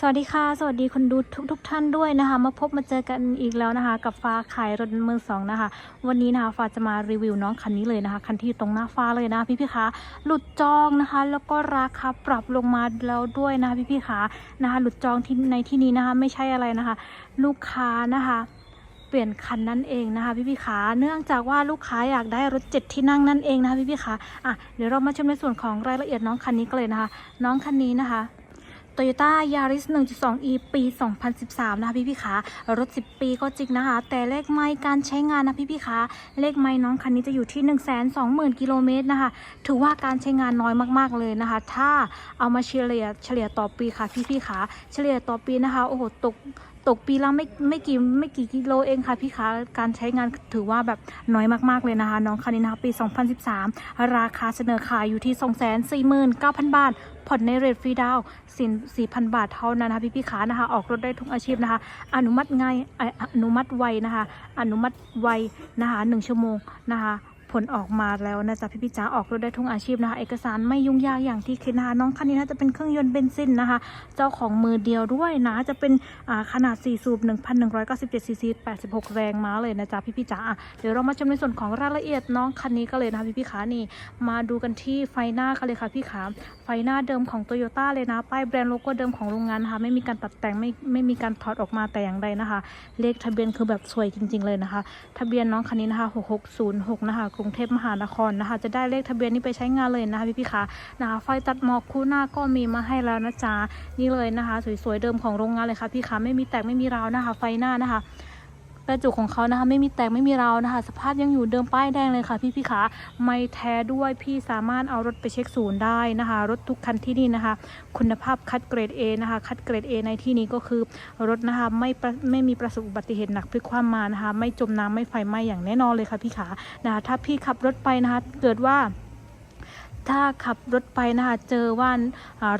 สวัสดีค่ะ สวัสดีคนดูทุกทกท่านด้วยนะคะ มาพบมาเจอกันอีกแล้วนะคะ กับฟ้าขายรถมือสองนะคะ วันนี้นะคะฟ้าจะมารีวิวน้องคันนี้เลยนะคะ คันที่อยู่ตรงหน้าฟ้าเลยนะะพี่พี่คะหลุดจองนะคะ แล้วก็ราคาปรับลงมาแล้วด้วยนะคะพี่พี่คะนะคะ หลุดจองที่ในที่นี้นะคะ ไม่ใช่อะไรนะคะ ลูกค้านะคะเปลี่ยนคันนั่นเองนะคะพี่พี่ขาเนื่องจากว่าลูกค้าอยากได้รถเจ็ดที่นั่งนั่นเองนะคะพี่พี่ขาอะเดี๋ยวเรามาชมในส่วนของรายละเอียดน้องคันนี้กันเลยนะคะ น้องคันนี้นะคะ Toyota Yaris 1.2e ปี 2013 นะคะพี่พี่ๆคะรถ 10 ปีก็จริงนะคะ แต่เลขไมล์การใช้งานนะพี่พี่ๆคะเลขไมล์น้องคันนี้จะอยู่ที่ 120,000 กิโลเมตรนะคะ ถือว่าการใช้งานน้อยมากๆเลยนะคะ ถ้าเอามาเฉลี่ยเฉลี่ยต่อปีค่ะพี่พี่ๆคะเฉลี่ยต่อปีนะคะโอ้โหตก ตกปีละไม่ไม่กี่ไม่กี่กิโลเองค่ะพี่คะการใช้งานถือว่าแบบน้อยมากๆเลยนะคะ น้องคันนี้นะคะปี 2013 ราคาเสนอขายอยู่ที่ 249,000 บาท ผ่อนในเรทฟรีดาวสิน4,000 บาทเท่านั้นนะคะพี่พี่ขานะคะ ออกรถได้ทุกอาชีพนะคะ อนุมัติง่ายเอ่ออนุมัติไวนะคะ อนุมัติไวนะคะหนึ่งชั่วโมงนะคะ ผลออกมาแล้วนะจ๊ะพี่พี่จ๋าออกรถได้ทุกอาชีพนะคะ เอกสารไม่ยุ่งยากอย่างที่คิดนะคะน้องคันนี้น่าจะเป็นเครื่องยนต์เบนซินนะคะ เจ้าของมือเดียวด้วยนะ จะเป็นขนาด 4 สูบ 1,197ซีซี86 แรงม้าเลยนะจ๊ะพี่พี่จ๋าเดี๋ยวเรามาชมในส่วนของรายละเอียดน้องคันนี้กันเลยนะคะพี่พี่ขานี่มาดูกันที่ไฟหน้ากันเลยค่ะพี่ขาไฟหน้าเดิมของโตโยต้าเลยนะป้ายแบรนด์โลโก้เดิมของโรงงานนะคะไม่มีการตัดแต่งไม่ไม่มีการถอดออกมาแต่อย่างใดนะคะ เลขทะเบียนคือแบบสวยจริง ๆ เลยนะคะ ทะเบียนน้องคันนี้นะคะ 6606 นะคะกรุงเทพมหานครนะคะ จะได้เลขทะเบียนนี้ไปใช้งานเลยนะคะพี่พี่ๆคะนะคะไฟตัดหมอกคู่หน้าก็มีมาให้แล้วนะจ๊ะนี่เลยนะคะ สวยๆเดิมของโรงงานเลยค่ะพี่คะไม่มีแตกไม่มีราวนะคะ ไฟหน้านะคะ กระจุกของเขานะคะ ไม่มีแตกไม่มีรานะคะ สภาพยังอยู่เดิมป้ายแดงเลยค่ะ พี่พี่ๆคะไม่แท้ด้วยพี่สามารถเอารถไปเช็คศูนย์ได้นะคะ รถทุกคันที่นี่นะคะ คุณภาพคัดเกรด A นะคะ คัดเกรด A ในที่นี้ก็คือรถนะคะไม่ไม่มีประสบอุบัติเหตุหนักพลิกคว่ำมานะคะ ไม่จมน้ำไม่ไฟไหม้อย่างแน่นอนเลยค่ะพี่ขานะคะถ้าพี่ขับรถไปนะคะ เกิดว่า ถ้าขับรถไปนะคะ เจอว่า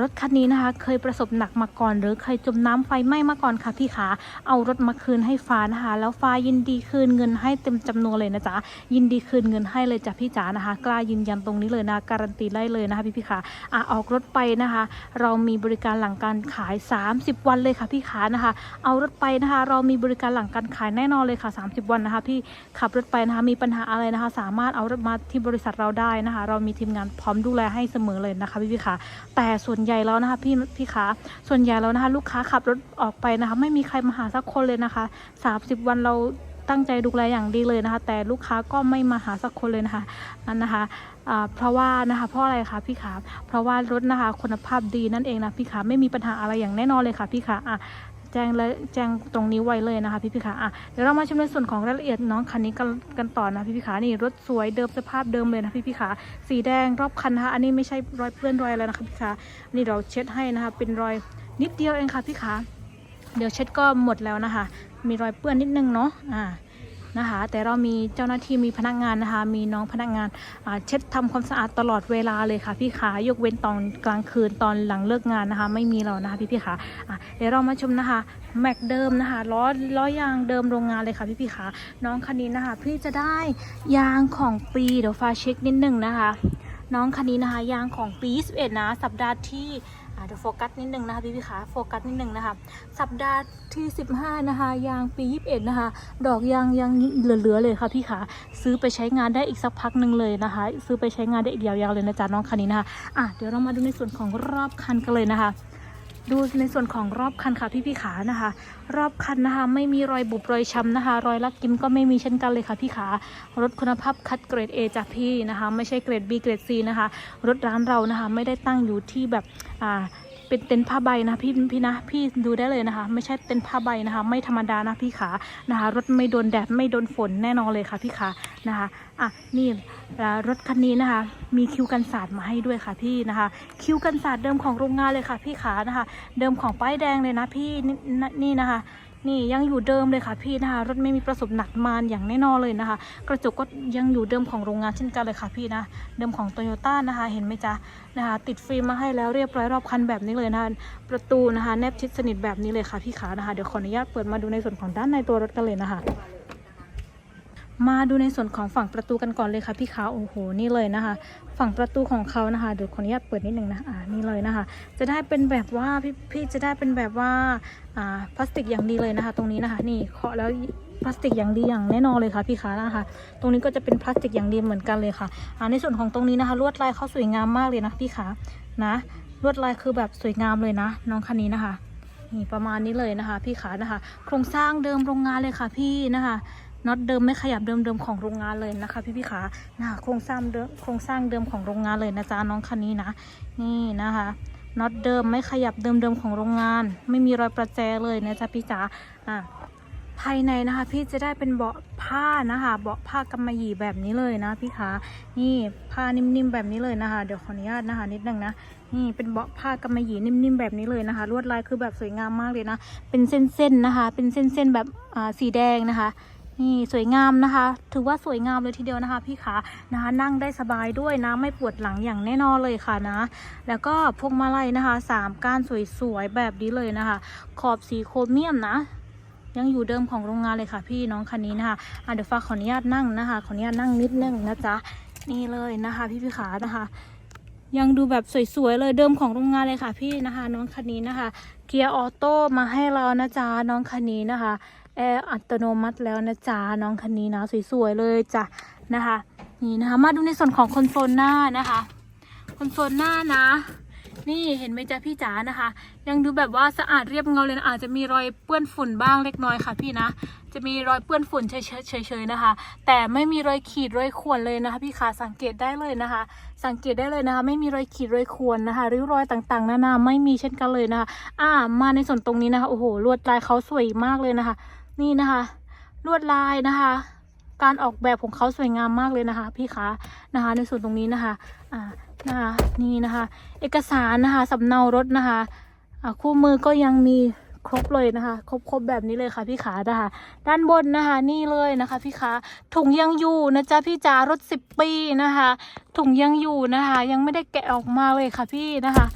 รถคันนี้นะคะ เคยประสบหนักมาก่อน หรือเคยจมน้ำไฟไหม้มาก่อนค่ะพี่ขาเอารถมาคืนให้ฟ้านะคะ แล้วฟ้ายินดีคืนเงินให้เต็มจำนวนเลยนะจ๊ะยินดีคืนเงินให้เลยจ้ะพี่จ๋านะคะ กล้ายืนยันตรงนี้เลยนะ การันตีได้เลยนะคะพี่พี่ขาอะออกรถไปนะคะ เรามีบริการหลังการขาย 30 วันเลยค่ะพี่ขานะคะ เอารถไปนะคะ เรามีบริการหลังการขายแน่นอนเลยค่ะ 30 วันนะคะ พี่ขับรถไปนะคะมีปัญหาอะไรนะคะ สามารถเอารถมาที่บริษัทเราได้นะคะ เรามีทีมงานพร้อมดูแลให้เสมอเลยนะคะพี่พี่ขาแต่ส่วนใหญ่แล้วนะคะพี่พี่ขาส่วนใหญ่แล้วนะคะลูกค้าขับรถออกไปนะคะ ไม่มีใครมาหาสักคนเลยนะคะ 30 วันเราตั้งใจดูแลอย่างดีเลยนะคะ แต่ลูกค้าก็ไม่มาหาสักคนเลยนะคะนั่นนะคะเพราะว่านะคะเพราะอะไรคะพี่ขาเพราะว่ารถนะคะคุณภาพดีนั่นเองนะพี่ขาไม่มีปัญหาอะไรอย่างแน่นอนเลยค่ะพี่ขาอะ แจ้งและแจ้งตรงนี้ไว้เลยนะคะพี่พี่ขาอะเดี๋ยวเรามาชมในส่วนของรายละเอียดน้องคันนี้กันกันต่อนะพี่พี่ขานี่รถสวยเดิมสภาพเดิมเลยนะพี่พี่ขาสีแดงรอบคันนะคะอันนี้ไม่ใช่รอยเปื้อนรอยอะไรนะคะพี่ขานี่เราเช็ดให้นะคะเป็นรอยนิดเดียวเองค่ะพี่ขาเดี๋ยวเช็ดก็หมดแล้วนะคะ มีรอยเปื้อนนิดนึงเนาะอ่า นะคะ แต่เรามีเจ้าหน้าที่มีพนักงานนะคะ มีน้องพนักงานเช็ดทำความสะอาดตลอดเวลาเลยค่ะพี่ขายกเว้นตอนกลางคืนตอนหลังเลิกงานนะคะ ไม่มีเรานะคะพี่พี่ขาอะเดี๋ยวเรามาชมนะคะแม็กเดิมนะคะล้อล้อยางเดิมโรงงานเลยค่ะพี่พี่ขาน้องคันนี้นะคะ พี่จะได้ยางของปีเดี๋ยวฟ้าเช็คนิดหนึ่งนะคะ น้องคันนี้นะคะยางของปี21นะสัปดาห์ที่ เดี๋ยวโฟกัสนิดนึงนะคะพี่พี่ขาโฟกัสนิดนึงนะคะ สัปดาห์ที่ 15 นะคะ ยางปี 21 นะคะ ดอกยางยังเหลือๆเลยค่ะพี่ขาซื้อไปใช้งานได้อีกสักพักหนึ่งเลยนะคะ ซื้อไปใช้งานได้อีกยาวๆเลยนะจ๊ะน้องคันนี้นะคะอะเดี๋ยวเรามาดูในส่วนของรอบคันกันเลยนะคะ ดูในส่วนของรอบคันค่ะพี่พี่ๆขานะคะ รอบคันนะคะ ไม่มีรอยบุบรอยช้ำนะคะ รอยลักกิมก็ไม่มีเช่นกันเลยค่ะพี่ขารถคุณภาพคัดเกรด A จากพี่นะคะ ไม่ใช่เกรด B เกรด C นะคะ รถร้านเรานะคะ ไม่ได้ตั้งอยู่ที่แบบอ่า เป็นเต็นท์ผ้าใบนะพี่พี่นะพี่ดูได้เลยนะคะ ไม่ใช่เต็นท์ผ้าใบนะคะ ไม่ธรรมดานะพี่ขานะคะ รถไม่โดนแดดไม่โดนฝนแน่นอนเลยค่ะพี่ขานะคะอะนี่รถคันนี้นะคะ มีคิวกันสาดมาให้ด้วยค่ะพี่นะคะ คิวกันสาดเดิมของโรงงานเลยค่ะพี่ขานะคะ เดิมของป้ายแดงเลยนะพี่นี่นี่นะคะ นี่ยังอยู่เดิมเลยค่ะพี่นะคะรถไม่มีประสบหนักมานอย่างแน่นอนเลยนะคะ กระจกก็ยังอยู่เดิมของโรงงานเช่นกันเลยค่ะพี่นะ เดิมของโตโยต้านะคะ เห็นไหมจ๊ะนะคะ ติดฟิล์มมาให้แล้วเรียบร้อยรอบคันแบบนี้เลยนะคะ ประตูนะคะ แนบชิดสนิทแบบนี้เลยค่ะพี่ขานะคะ เดี๋ยวขออนุญาตเปิดมาดูในส่วนของด้านในตัวรถกันเลยนะคะ มาดูในส่วนของฝั่งประตูกันก่อนเลยค่ะพี่ขาโอ้โหนี่เลยนะคะ ฝั่งประตูของเขานะคะเดี๋ยวขออนุญาตเปิดนิดนึงนะอ่านี่เลยนะคะ จะได้เป็นแบบว่าพี่พี่จะได้เป็นแบบว่าอ่าพลาสติกอย่างดีเลยนะคะ ตรงนี้นะคะ นี่เคาะแล้วพลาสติกอย่างดีอย่างแน่นอนเลยค่ะพี่ขานะคะ ตรงนี้ก็จะเป็นพลาสติกอย่างดีเหมือนกันเลยค่ะอ่าในส่วนของตรงนี้นะคะ ลวดลายเขาสวยงามมากเลยนะพี่ขานะลวดลายคือแบบสวยงามเลยนะ น้องคันนี้นะคะนี่ประมาณนี้เลยนะคะ พี่ขานะคะ โครงสร้างเดิมโรงงานเลยค่ะพี่นะคะ น็อตเดิมไม่ขยับเดิมๆของโรงงานเลยนะคะพี่พี่ขานะคะโครงสร้างเดิมโครงสร้างเดิมของโรงงานเลยนะจ๊ะน้องคันนี้นะ นี่นะคะน็อตเดิมไม่ขยับเดิมๆของโรงงาน ไม่มีรอยประแจเลยนะจ๊ะพี่จ๋าอะภายในนะคะ พี่จะได้เป็นเบาะผ้านะคะเบาะผ้ากำมะหยี่แบบนี้เลยนะพี่ขานี่ผ้านิ่มๆแบบนี้เลยนะคะ เดี๋ยวขออนุญาตนะคะ นิดนึงนะนี่เป็นเบาะผ้ากำมะหยี่นิ่มๆแบบนี้เลยนะคะ ลวดลายคือแบบสวยงามมากเลยนะ เป็นเส้นๆนะคะ เป็นเส้นๆแบบสีแดงนะคะ นี่สวยงามนะคะ ถือว่าสวยงามเลยทีเดียวนะคะ พี่ขานะคะ นั่งได้สบายด้วยนะไม่ปวดหลังอย่างแน่นอนเลยค่ะนะ แล้วก็พวงมาลัยนะคะสามก้านสวยๆแบบนี้เลยนะคะ ขอบสีโครเมียมนะยังอยู่เดิมของโรงงานเลยค่ะ พี่น้องคันนี้นะคะะเดี๋ยวฟ้าขออนุญาตนั่งนะคะ ขออนุญาตนั่งนิดนึงนะจ๊ะ นี่เลยนะคะ พี่พี่ขานะคะ ยังดูแบบสวยๆเลยเดิมของโรงงานเลยค่ะ พี่นะคะ น้องคันนี้นะคะ เกียร์ออโต้มาให้เรานะจ๊ะน้องคันนี้นะคะ แอร์อัตโนมัติแล้วนะจ๊ะน้องคันนี้นะสวยๆเลยจ้ะนะคะ นี่นะคะ มาดูในส่วนของคอนโซลหน้านะคะคอนโซลหน้านะ นี่เห็นไหมจ๊ะพี่จ๋านะคะ ยังดูแบบว่าสะอาดเรียบเงาเลยนะอาจจะมีรอยเปื้อนฝุ่นบ้างเล็กน้อยค่ะพี่นะ จะมีรอยเปื้อนฝุ่นเฉยๆนะคะ แต่ไม่มีรอยขีดรอยข่วนเลยนะคะ พี่ขาสังเกตได้เลยนะคะ สังเกตได้เลยนะคะ ไม่มีรอยขีดรอยข่วนนะคะริ้วรอยต่างๆนานาไม่มีเช่นกันเลยนะคะ อ่า มาในส่วนตรงนี้นะคะโอ้โหลวดลายเขาสวยมากเลยนะคะ นี่นะคะ ลวดลายนะคะ การออกแบบของเขาสวยงามมากเลยนะคะ พี่คะนะคะ ในส่วนตรงนี้นะคะอ่านะคะนี่นะคะ เอกสารนะคะสำเนารถนะคะคู่มือก็ยังมีครบเลยนะคะ ครบครบแบบนี้เลยค่ะพี่ขานะคะ ด้านบนนะคะ นี่เลยนะคะ พี่ขาถุงยังอยู่นะจ๊ะพี่จ๋ารถสิบปีนะคะ ถุงยังอยู่นะคะ ยังไม่ได้แกะออกมาเลยค่ะพี่นะคะ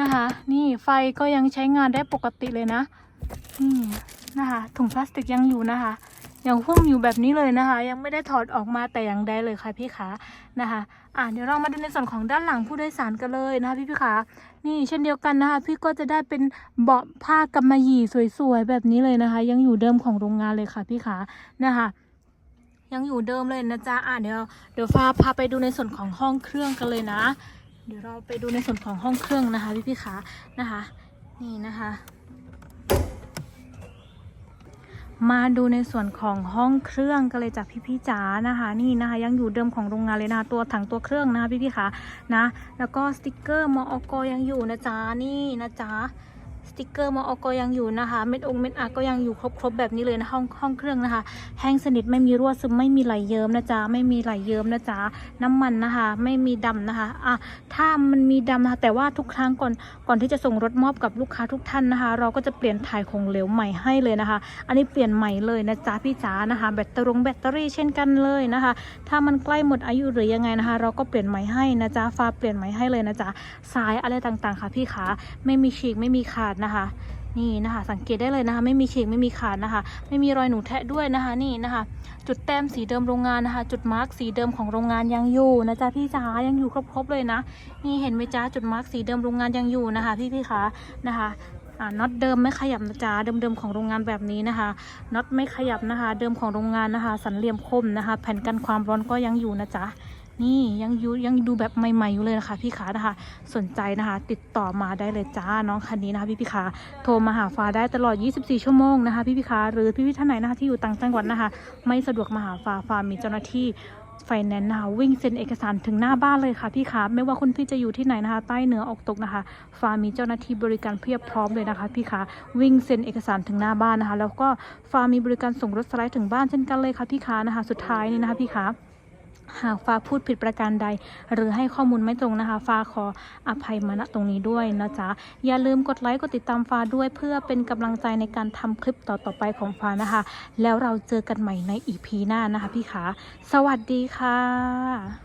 นะคะ นี่ไฟก็ยังใช้งานได้ปกติเลยนะ นี่นะคะถุงพลาสติกยังอยู่นะคะยังหุ้มอยู่แบบนี้เลยนะคะ ยังไม่ได้ถอดออกมาแต่อย่างใดเลยค่ะพี่ขานะคะ อ่าเดี๋ยวเรามาดูในส่วนของด้านหลังผู้โดยสารกันเลยนะคะพี่พี่ขานี่เช่นเดียวกันนะคะ พี่ก็จะได้เป็นเบาะผ้ากำมะหยี่สวยๆแบบนี้เลยนะคะ ยังอยู่เดิมของโรงงานเลยค่ะพี่ขานะคะยังอยู่เดิมเลยนะจ๊ะอะเดี๋ยวเดี๋ยวฟ้าพาไปดูในส่วนของห้องเครื่องกันเลยนะ เดี๋ยวเราไปดูในส่วนของห้องเครื่องนะคะพี่พี่ขานะคะ นี่นะคะ มาดูในส่วนของห้องเครื่องกันเลยจากพี่พี่ๆจ๋านะคะ นี่นะคะ ยังอยู่เดิมของโรงงานเลยนะคะตัวถังตัวเครื่องนะพี่พี่คะนะ แล้วก็สติกเกอร์มอกยังอยู่นะจ๊ะนี่นะจ๊ะ สติกเกอร์มอกยังอยู่นะคะ เม็ดองเม็ดอาก็ยังอยู่ครบๆแบบนี้เลยนะห้องห้องเครื่องนะคะ แห้งสนิทไม่มีรั่วซึมไม่มีไหลเยิ้มนะจ๊ะไม่มีไหลเยิ้มนะจ๊ะน้ำมันนะคะ ไม่มีดำนะคะอะถ้ามันมีดำนะคะแต่ว่าทุกครั้งก่อนก่อนที่จะส่งรถมอบกับลูกค้าทุกท่านนะคะ เราก็จะเปลี่ยนถ่ายของเหลวใหม่ให้เลยนะคะ อันนี้เปลี่ยนใหม่เลยนะจ๊ะพี่จ๋านะคะ แบตเตอรี่แบตเตอรี่เช่นกันเลยนะคะ ถ้ามันใกล้หมดอายุหรือยังไงนะคะ เราก็เปลี่ยนใหม่ให้นะจ๊ะฟ้าเปลี่ยนใหม่ให้เลยนะจ๊ะสายอะไรต่างๆค่ะพี่ขาไม่มีฉีกไม่มีขาดนะคะ นี่นะคะ สังเกตได้เลยนะคะ ไม่มีฉีกไม่มีขาดนะคะ ไม่มีรอยหนูแทะด้วยนะคะ นี่นะคะ จุดแต้มสีเดิมโรงงานนะคะ จุดมาร์กสีเดิมของโรงงานยังอยู่นะจ๊ะพี่จ๋ายังอยู่ครบๆเลยนะ นี่เห็นไหมจ๊ะจุดมาร์กสีเดิมโรงงานยังอยู่นะคะ พี่พี่คะนะคะน็อตเดิมไม่ขยับนะจ๊ะเดิมๆของโรงงานแบบนี้นะคะน็อตไม่ขยับนะคะ เดิมของโรงงานนะคะ สันเหลี่ยมคมนะคะ แผ่นกันความร้อนก็ยังอยู่นะจ๊ะ นี่ยังยูยังดูแบบใหม่ๆอยู่เลยนะคะ พี่ขานะคะ สนใจนะคะ ติดต่อมาได้เลยจ้าน้องคันนี้นะคะ พี่พี่ขาโทรมาหาฟ้าได้ตลอด 24 ชั่วโมงนะคะ พี่พี่ขาหรือพี่พี่ท่านไหนนะคะที่อยู่ต่างจังหวัดนะคะ ไม่สะดวกมาหาฟ้าฟ้ามีเจ้าหน้าที่ไฟแนนซ์นะคะวิ่งเซ็นเอกสารถึงหน้าบ้านเลยค่ะพี่คะไม่ว่าคุณพี่จะอยู่ที่ไหนนะคะ ใต้เหนือออกตกนะคะฟ้ามีเจ้าหน้าที่บริการเพียบพร้อมเลยนะคะ พี่คะวิ่งเซ็นเอกสารถึงหน้าบ้านนะคะ แล้วก็ฟ้ามีบริการส่งรถสไลด์ถึงบ้านเช่นกันเลยค่ะพี่คะนะคะ สุดท้ายนี่นะคะพี่คะ หากฟ้าพูดผิดประการใด หรือให้ข้อมูลไม่ตรงนะคะ ฟ้าขออภัยมาณตรงนี้ด้วยนะจ๊ะ อย่าลืมกดไลค์กดติดตามฟ้าด้วย เพื่อเป็นกำลังใจในการทำคลิปต่อๆไปของฟ้านะคะ แล้วเราเจอกันใหม่ในอีพีหน้านะคะพี่ขา สวัสดีค่ะ